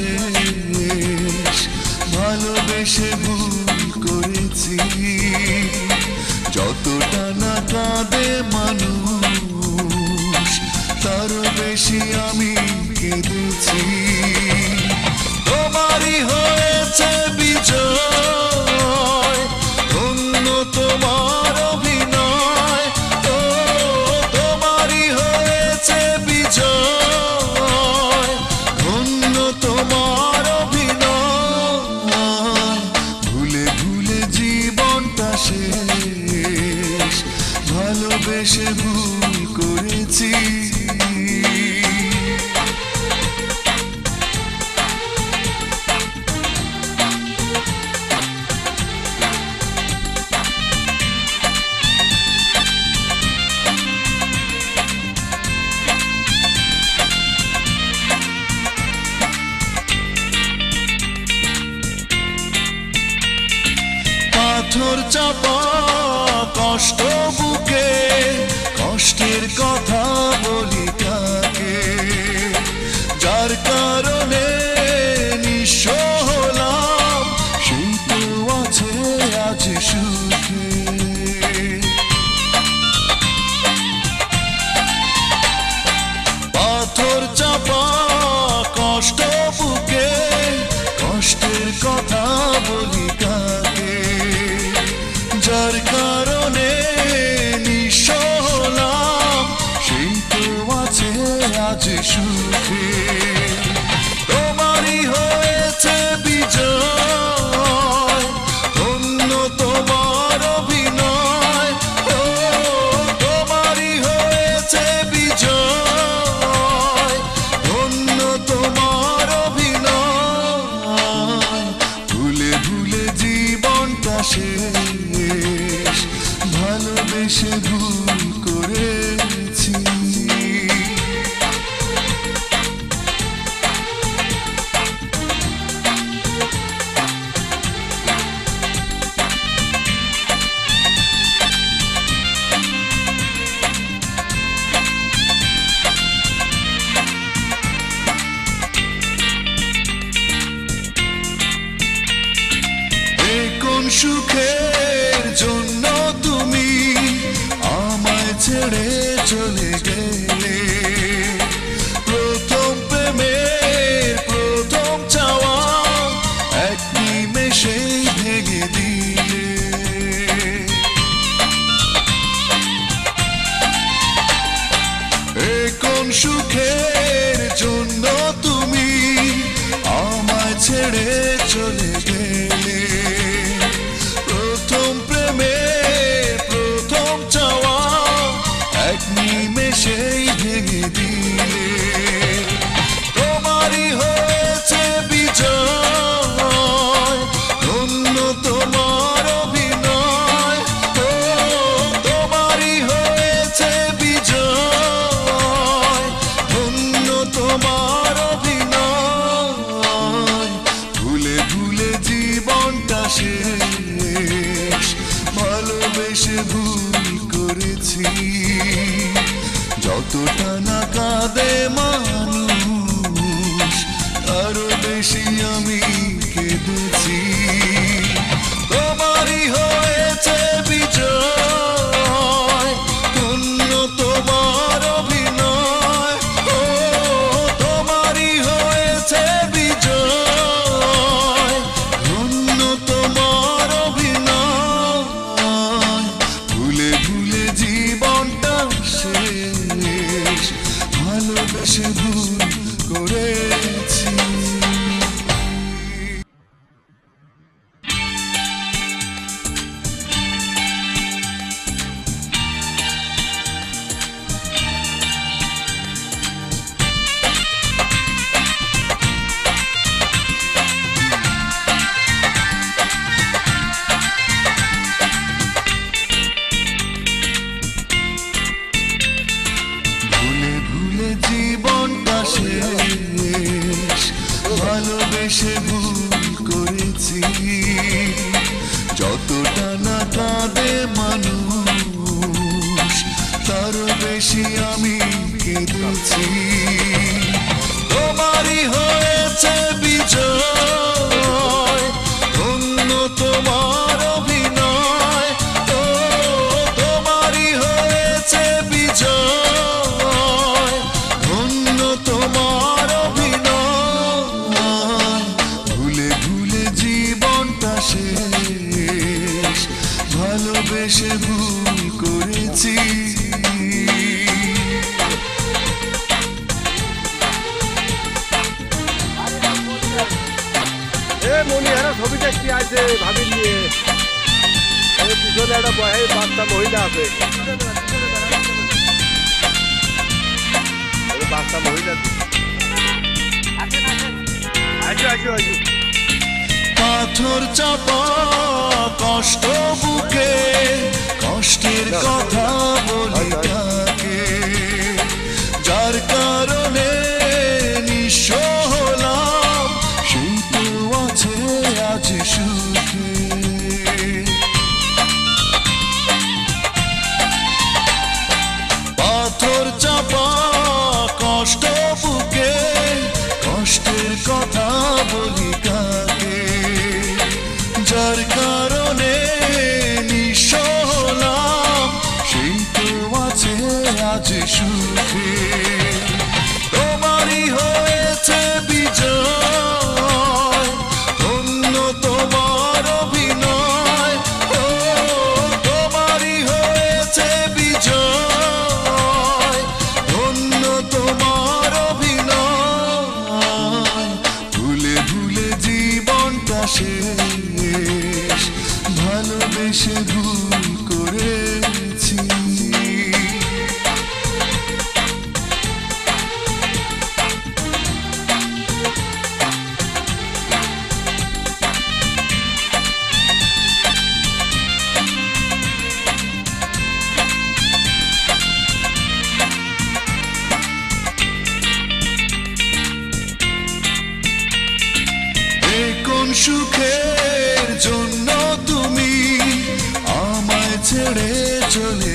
you. কষ্টের সুখে। তোমারই হয়েছে বিজয় ধন্য তোমার তোমারই তোমার জীবনটা ভালোবেসে ভুল ছেড়ে কাঁদে মানুষ আরও বেশি আমি কেঁদেছি জীবনটা শেষ। ভালোবেসে ভুল করেছি। যতটা না কাঁদে মানুষ তার বেশি আমি কেঁদেছি। সে ভুল করেছি। মনিহারা কি আছে ভাবি নিয়ে? পিছনে একটা মহিলা আছে। মহিলা আছে। পাথর চাপা কষ্ট বুকে কষ্টের কথা বলি। to. সুখের জন্য তুমি আমায় ছেড়ে চলে